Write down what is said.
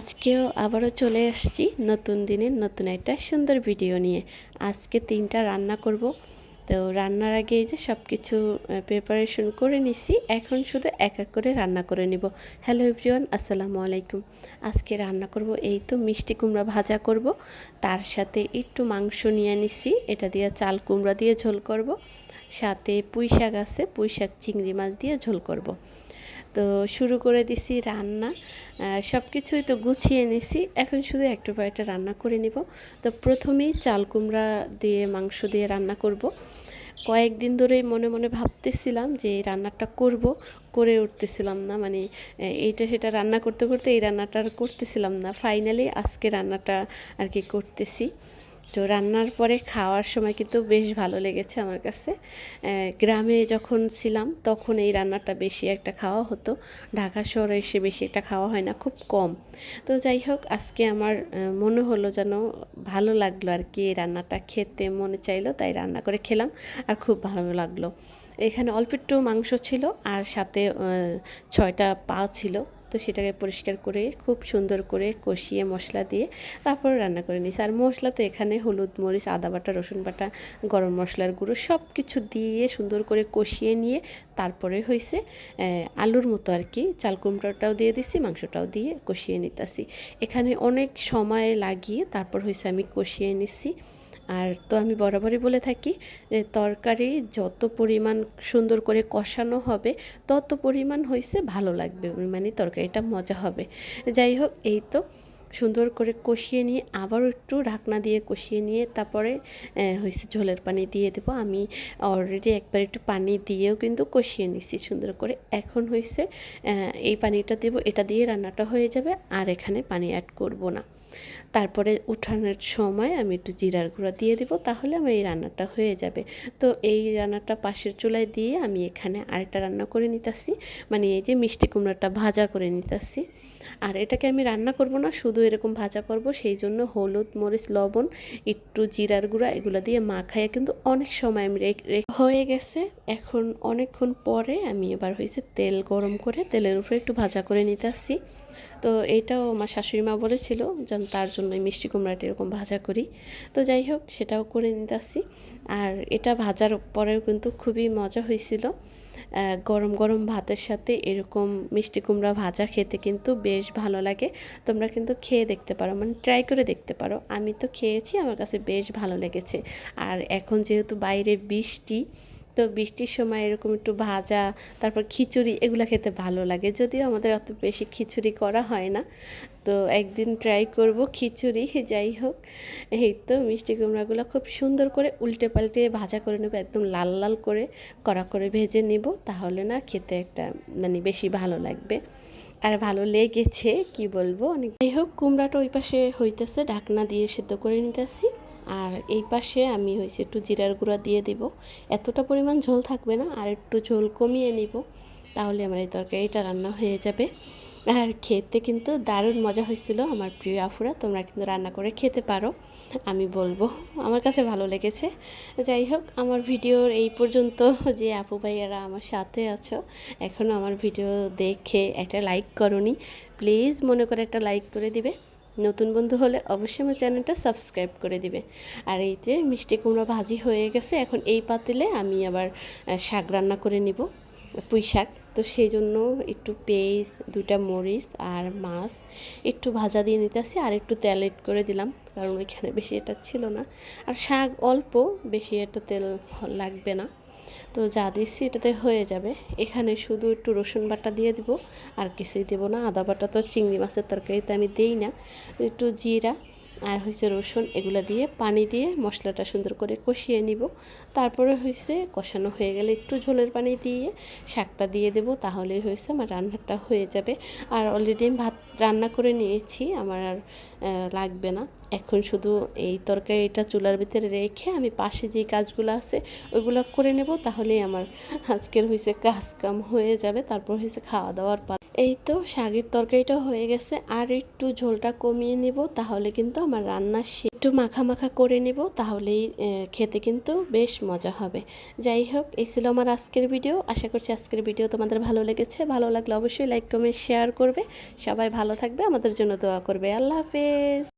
আজকেও আবারও চলে আসছি নতুন দিনের নতুন একটা সুন্দর ভিডিও নিয়ে। আজকে তিনটা রান্না করব। তো রান্নার আগে এই যে সব কিছু প্রিপারেশন করে নিছি। এখন শুধু এক এক করে রান্না করে নিব। হ্যালো এভরিওয়ান আসসালামু আলাইকুম। আজকে রান্না করব এই তো মিষ্টি কুমড়া ভাজা করব। তার সাথে একটু মাংস নিয়ে নিছি। এটা দিয়ে চাল কুমড়া দিয়ে ঝোল করব। সাথে পুঁই শাক আছে পুঁই শাক চিংড়ি মাছ দিয়ে ঝোল করব। তো শুরু করে দিছি রান্না। সব কিছুই তো গুছিয়ে নিছি। এখন শুধু একটু একটা রান্না করে নিব। তো প্রথমেই চাল কুমড়া দিয়ে, মাংস দিয়ে রান্না করব। কয়েকদিন ধরেই মনে মনে ভাবতেছিলাম যে এই রান্নাটা করব, করে উঠতেছিলাম না। মানে এইটা সেটা রান্না করতে করতে এই রান্নাটা আর করতেছিলাম না। ফাইনালি আজকে রান্নাটা আর কি করতেছি। তো রান্নার পরে খাওয়ার সময় কিন্তু বেশ ভালো লেগেছে আমার কাছে। গ্রামে যখন ছিলাম তখন এই রান্নাটা বেশি একটা খাওয়া হতো। ঢাকা শহরে এসে বেশি একটা খাওয়া হয় না, খুব কম। তো যাই হোক, আজকে আমার মনে হলো যেন ভালো লাগল আর কি এই রান্নাটা। খেতে মনে চাইলো, তাই রান্না করে খেলাম আর খুব ভালো লাগল। এখানে অল্প একটু মাংস ছিল আর সাথে ছয়টা পা ছিল। তো সেটাকে পরিষ্কার করে, খুব সুন্দর করে কষিয়ে মশলা দিয়ে তারপর রান্না করে নিয়েছি। আর মশলা তো এখানে হলুদ, মরিচ, আদা বাটা, রসুন বাটা, গরম মশলার গুঁড়ো সব কিছু দিয়ে সুন্দর করে কষিয়ে নিয়ে তারপরে হয়েছে আলুর মতো আর কি। চাল কুমড়োটাও দিয়ে দিছি, মাংসটাও দিয়ে কষিয়ে নিতেছি। এখানে অনেক সময় লাগিয়ে তারপর হয়েছে আমি কষিয়ে নিছি। আর তো আমি বরাবরই বলে থাকি যে তরকারি যত পরিমাণ সুন্দর করে কষানো হবে, তত পরিমাণ হয়েছে ভালো লাগবে মানে তরকারিটা মজা হবে। যাই হোক, এই তো। সুন্দর করে কষিয়ে নিয়ে আবার একটু ঢাকনা দিয়ে কষিয়ে নিয়ে তারপরে হয়েছে ঝোলের পানি দিয়ে দেবো। আমি অলরেডি একবার একটু পানি দিয়েও কিন্তু কষিয়ে নিছি সুন্দর করে। এখন হয়েছে এই পানিটা দেবো, এটা দিয়ে রান্নাটা হয়ে যাবে আর এখানে পানি অ্যাড করব না। তারপরে উঠানোর সময় আমি একটু জিরার গুঁড়া দিয়ে দিব, তাহলে আমার এই রান্নাটা হয়ে যাবে। তো এই রান্নাটা পাশের চুলায় দিয়ে আমি এখানে আরেকটা রান্না করে নিতেছি। মানে এই যে মিষ্টি কুমড়াটা ভাজা করে নিতেছি। আর এটাকে আমি রান্না করব না, শুধু এরকম ভাজা করব, সেই জন্য হলুদ, মরিচ, লবণ, একটু জিরার গুঁড়া, এগুলো দিয়ে মাখাইয়া কিন্তু অনেক সময় আমি হয়ে গেছে। এখন অনেকক্ষণ পরে আমি এবার হয়েছে তেল গরম করে তেলের উপরে একটু ভাজা করে নিতে আসছি। তো এইটাও আমার শাশুড়ি মা বলেছিল যেন তার জন্য মিষ্টি কুমড়াটা এরকম ভাজা করি। তো যাই হোক, সেটাও করে নিতে আসি আর এটা ভাজার পরেও কিন্তু খুবই মজা হয়েছিল গরম গরম ভাতের সাথে এরকম মিষ্টি কুমড়া ভাজা খেতে কিন্তু বেশ ভালো লাগে। তোমরা কিন্তু খেয়ে দেখতে পারো মানে ট্রাই করে দেখতে পারো। আমি তো খেয়েছি, আমার কাছে বেশ ভালো লেগেছে। আর এখন যেহেতু বাইরে বৃষ্টি তো বৃষ্টির সময় এরকম একটু ভাজা, তারপর খিচুড়ি এগুলো খেতে ভালো লাগে। যদিও আমাদের অত বেশি খিচুড়ি করা হয় না। তো একদিন ট্রাই করব খিচুড়ি, যাই হোক। এই তো মিষ্টি কুমড়াগুলো খুব সুন্দর করে উল্টে পাল্টে ভাজা করে নেব, একদম লাল লাল করে কড়া করে ভেজে নেব, তাহলে না খেতে একটা মানে বেশি ভালো লাগবে। আর ভালো লেগেছে, কি বলব? অনেক যাই হোক, কুমড়াটা ওই পাশে হইতেছে, ঢাকনা দিয়ে সেদ্ধ করে নিতেছি। আর এই পাশে আমি হয়েছে একটু জিরার গুঁড়া দিয়ে দিব। এতটা পরিমাণ ঝোল থাকবে না, আর একটু ঝোল কমিয়ে নিব, তাহলে আমার এই তরকারিটা রান্না হয়ে যাবে। আর খেতে কিন্তু দারুণ মজা হয়েছিল আমার প্রিয় আফুরা, তোমরা কিন্তু রান্না করে খেতে পারো, আমি বলব, আমার কাছে ভালো লেগেছে। যাই হোক, আমার ভিডিওর এই পর্যন্ত, যে আপু ভাইয়ারা আমার সাথে আছো এখনও আমার ভিডিও দেখে একটা লাইক করনি, প্লিজ মনে করে একটা লাইক করে দিবে। নতুন বন্ধু হলে অবশ্যই আমার চ্যানেলটা সাবস্ক্রাইব করে দিবে। আর এই যে মিষ্টি কুমড়া ভাজি হয়ে গেছে, এখন এই পাতিলে আমি আবার শাক রান্না করে নিব, পুঁই শাক। তো সেই জন্য একটু পেঁয়াজ, দুইটা মরিচ আর মাছ একটু ভাজা দিয়ে নিতে আসি, আর একটু তেল এড করে দিলাম, কারণ ওইখানে বেশি এটা ছিল না। আর শাক অল্প, বেশি একটা তেল লাগবে না। তো যা দিচ্ছি এটাতে হয়ে যাবে। এখানে শুধু একটু রসুন বাটা দিয়ে দিব, আর কিছুই দেবো না। আদা বাটা তো চিংড়ি মাছের তরকারিতে আমি দিই না। একটু জিরা আর হয়েছে রসুন, এগুলো দিয়ে পানি দিয়ে মশলাটা সুন্দর করে কষিয়ে নিব। তারপরে হয়েছে কষানো হয়ে গেলে একটু ঝোলের পানি দিয়ে শাকটা দিয়ে দেব, তাহলেই হয়েছে আমার রান্নাটা হয়ে যাবে। আর অলরেডি আমি ভাত রান্না করে নিয়েছি, আমার আর লাগবে না। এখন শুধু এই তরকারিটা চুলার ভিতরে রেখে আমি পাশে যে কাজগুলো আছে, ওইগুলো করে নেব, তাহলেই আমার আজকের হয়েছে কাজ কাম হয়ে যাবে। তারপর হয়েছে খাওয়া দাওয়ার এই তো শাকের তরকারিটা হয়ে গেছে। আর একটু ঝোলটা কমিয়ে নিব, তাহলে কিন্তু আমার রান্না একটু মাখা মাখা করে নিব, তাহলেই খেতে কিন্তু বেশ মজা হবে। যাই হোক, এই ছিল আমার আজকের ভিডিও। আশা করছি আজকের ভিডিও তোমাদের ভালো লেগেছে। ভালো লাগলে অবশ্যই লাইক, কমেন্ট, শেয়ার করবে। সবাই ভালো থাকবে, আমাদের জন্য দোয়া করবে। আল্লাহ হাফেজ।